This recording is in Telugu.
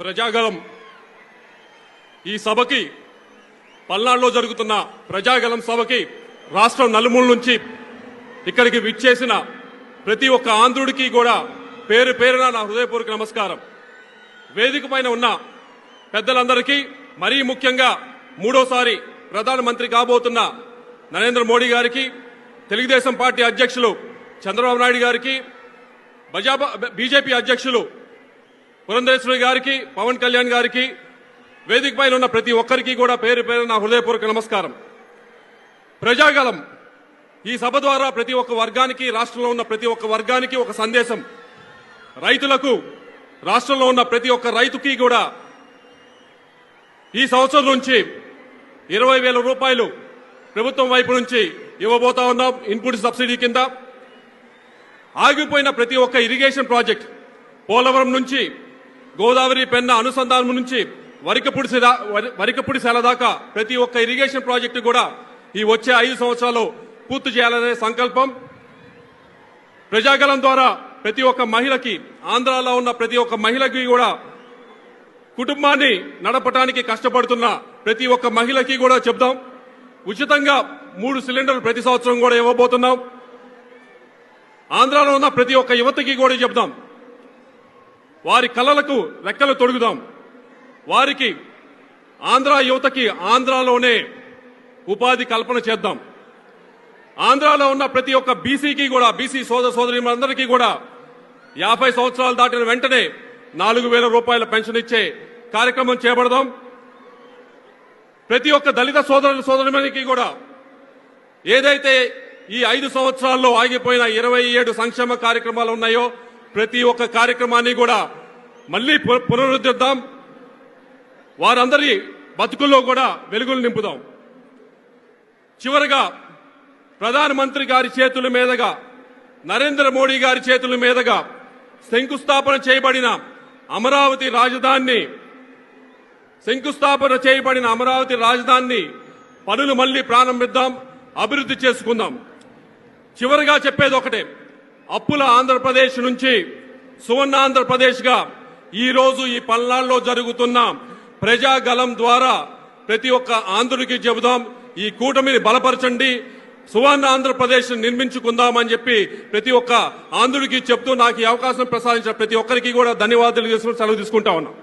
ప్రజాగలం ఈ సభకి పల్నాడులో జరుగుతున్న ప్రజాగలం సభకి రాష్ట్రం నలుమూల నుంచి ఇక్కడికి విచ్చేసిన ప్రతి ఒక్క ఆంధ్రుడికి కూడా పేరు పేరున నా హృదయపూర్వక నమస్కారం. వేదిక పైన ఉన్న పెద్దలందరికీ మరీ ముఖ్యంగా మూడోసారి ప్రధానమంత్రి కాబోతున్న నరేంద్ర మోడీ గారికి తెలుగుదేశం పార్టీ అధ్యక్షులు చంద్రబాబు నాయుడు గారికి బజాబా బీజేపీ అధ్యక్షులు పురంధరేశ్వరి గారికి పవన్ కళ్యాణ్ గారికి వేదిక పైన ఉన్న ప్రతి ఒక్కరికి కూడా పేరు పేరు నా హృదయపూర్వక నమస్కారం. ప్రజాగలం ఈ సభ ద్వారా ప్రతి ఒక్క వర్గానికి రాష్ట్రంలో ఉన్న ప్రతి ఒక్క వర్గానికి ఒక సందేశం. రైతులకు రాష్ట్రంలో ఉన్న ప్రతి ఒక్క రైతుకి కూడా ఈ సంవత్సరం నుంచి ఇరవై వేల రూపాయలు ప్రభుత్వం వైపు నుంచి ఇవ్వబోతా ఉన్నాం ఇన్పుట్ సబ్సిడీ కింద. ఆగిపోయిన ప్రతి ఒక్క ఇరిగేషన్ ప్రాజెక్ట్ పోలవరం నుంచి గోదావరి పెన్న అనుసంధానం నుంచి వరికపుడి సిరా- వరికపుడి దాకా ప్రతి ఒక్క ఇరిగేషన్ ప్రాజెక్టు కూడా ఈ వచ్చే ఐదు సంవత్సరాలు పూర్తి చేయాలనే సంకల్పం. ప్రజాగలం ద్వారా ప్రతి ఒక్క మహిళకి ఆంధ్రాలో ఉన్న ప్రతి ఒక్క మహిళకి కూడా కుటుంబాన్ని నడపటానికి కష్టపడుతున్న ప్రతి ఒక్క మహిళకి కూడా చెప్దాం. ఉచితంగా మూడు సిలిండర్లు ప్రతి సంవత్సరం కూడా ఇవ్వబోతున్నాం. ఆంధ్రాలో ఉన్న ప్రతి ఒక్క యువతకి కూడా చెప్దాం. వారి కళలకు రెక్కలు తొడుగుదాం. వారికి ఆంధ్ర యువతకి ఆంధ్రాలోనే ఉపాధి కల్పన చేద్దాం. ఆంధ్రాలో ఉన్న ప్రతి ఒక్క బీసీకి కూడా బీసీ సోదర సోదరి కూడా యాభై సంవత్సరాలు దాటిన వెంటనే నాలుగు వేల రూపాయల పెన్షన్ ఇచ్చే కార్యక్రమం చేపడదాం. ప్రతి ఒక్క దళిత సోదరుల సోదరులకి కూడా ఏదైతే ఈ ఐదు సంవత్సరాల్లో ఆగిపోయిన ఇరవై ఏడు సంక్షేమ కార్యక్రమాలు ఉన్నాయో ప్రతి ఒక్క కార్యక్రమాన్ని కూడా మళ్ళీ పు- పునరుద్ధరిద్దాం. వారందరి బతుకుల్లో కూడా వెలుగులు నింపుదాం. చివరగా ప్రధానమంత్రి గారి చేతుల మీదుగా నరేంద్ర మోడీ గారి చేతుల మీదుగా శంకుస్థాపన చేయబడిన అమరావతి రాజధానిని శంకుస్థాపన చేయబడిన అమరావతి రాజధానిని పనులు మళ్ళీ ప్రారంభిద్దాం అభివృద్ధి చేసుకుందాం. చివరిగా చెప్పేది ఒకటే అప్పుల ఆంధ్రప్రదేశ్ నుంచి సువర్ణ ఆంధ్రప్రదేశ్గా ఈ రోజు ఈ పల్నాడులో జరుగుతున్న ప్రజాగలం ద్వారా ప్రతి ఒక్క ఆంధ్రుడికి చెబుదాం ఈ కూటమిని బలపరచండి సువర్ణ ఆంధ్రప్రదేశ్ నిర్మించుకుందామని చెప్పి ప్రతి ఒక్క ఆంధ్రుడికి చెప్తూ నాకు ఈ అవకాశం ప్రసాదించిన ప్రతి ఒక్కరికి కూడా ధన్యవాదాలు చేసుకుని సెలవు తీసుకుంటా ఉన్నాం.